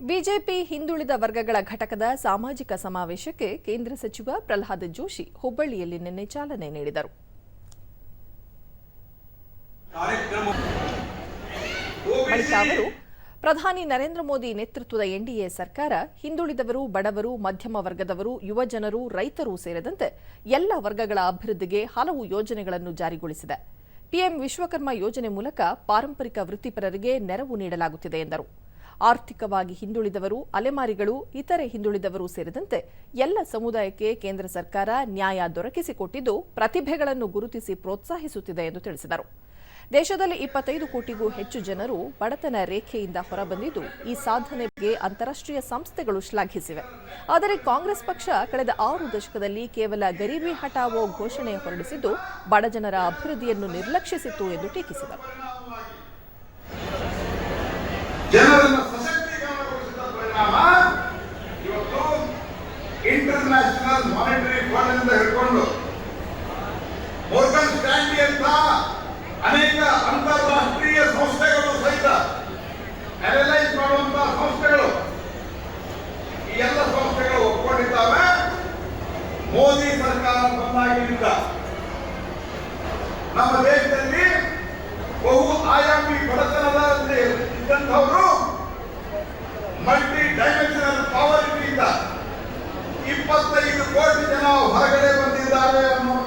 BJP ಹಿಂದುಳಿದ ವರ್ಗಗಳ ಘಟಕದ ಸಾಮಾಜಿಕ ಸಮಾವೇಶಕ್ಕೆ ಕೇಂದ್ರ ಸಚಿವ ಪ್ರಹ್ಲಾದ್ ಜೋಶಿ ಹುಬ್ಬಳ್ಳಿಯಲ್ಲಿ ನಿನ್ನೆ ಚಾಲನೆ ನೀಡಿದರು. ಬಳಿಕ ಅವರು, ಪ್ರಧಾನಿ ನರೇಂದ್ರ ಮೋದಿ ನೇತೃತ್ವದ ಎನ್ಡಿಎ ಸರ್ಕಾರ, ಹಿಂದುಳಿದವರು, ಬಡವರು, ಮಧ್ಯಮ ವರ್ಗದವರು ಯುವಜನರು ರೈತರು ಸೇರಿದಂತೆ ಎಲ್ಲ ವರ್ಗಗಳ ಅಭಿವೃದ್ಧಿಗೆ ಹಲವು ಯೋಜನೆಗಳನ್ನು ಜಾರಿಗೊಳಿಸಿದೆ. ಪಿಎಂ ವಿಶ್ವಕರ್ಮ ಯೋಜನೆ ಮೂಲಕ ಪಾರಂಪರಿಕ ವೃತ್ತಿಪರರಿಗೆ ನೆರವು ನೀಡಲಾಗುತ್ತಿದೆ ಎಂದರು. ಆರ್ಥಿಕವಾಗಿ ಹಿಂದುಳಿದವರು, ಅಲೆಮಾರಿಗಳು, ಇತರೆ ಹಿಂದುಳಿದವರು ಸೇರಿದಂತೆ ಎಲ್ಲ ಸಮುದಾಯಕ್ಕೆ ಕೇಂದ್ರ ಸರ್ಕಾರ ನ್ಯಾಯ ದೊರಕಿಸಿಕೊಟ್ಟಿದ್ದು ಪ್ರತಿಭೆಗಳನ್ನು ಗುರುತಿಸಿ ಪ್ರೋತ್ಸಾಹಿಸುತ್ತಿದೆ ಎಂದು ತಿಳಿಸಿದರು. ದೇಶದಲ್ಲಿ ಇಪ್ಪತ್ತೈದು ಕೋಟಿಗೂ ಹೆಚ್ಚು ಜನರು ಬಡತನ ರೇಖೆಯಿಂದ ಹೊರಬಂದಿದ್ದು ಈ ಸಾಧನೆಗೆ ಅಂತಾರಾಷ್ಟ್ರೀಯ ಸಂಸ್ಥೆಗಳು ಶ್ಲಾಘಿಸಿವೆ. ಆದರೆ ಕಾಂಗ್ರೆಸ್ ಪಕ್ಷ ಕಳೆದ ಆರು ದಶಕದಲ್ಲಿ ಕೇವಲ ಗರೀಬಿ ಹಟಾವೋ ಘೋಷಣೆ ಹೊರಡಿಸಿದ್ದು ಬಡಜನರ ಅಭಿವೃದ್ಧಿಯನ್ನು ನಿರ್ಲಕ್ಷಿಸಿತ್ತು ಎಂದು ಟೀಕಿಸಿದರು. ಇಂಟರ್ನ್ಯಾಷನಲ್ ಮಾನಿಟರಿ ಫಂಡ್ ಅಂತ ಹಿಡ್ಕೊಂಡು ಮೋರ್ಗನ್ ಸ್ಟ್ಯಾಂಡಿ ಅಂತ ಅನೇಕ ಅಂತಾರಾಷ್ಟ್ರೀಯ ಸಂಸ್ಥೆಗಳು ಸಹಿತ ಅನಲೈಸ್ ಮಾಡುವಂತಹ ಸಂಸ್ಥೆಗಳು. ಈ ಎಲ್ಲ ಸಂಸ್ಥೆಗಳು ಒಪ್ಕೊಂಡಿದ್ದಾವೆ. ಮೋದಿ ಸರ್ಕಾರ ಬಂದಾಗಿನಿಂದ ನಮ್ಮ ದೇಶ তারা এমন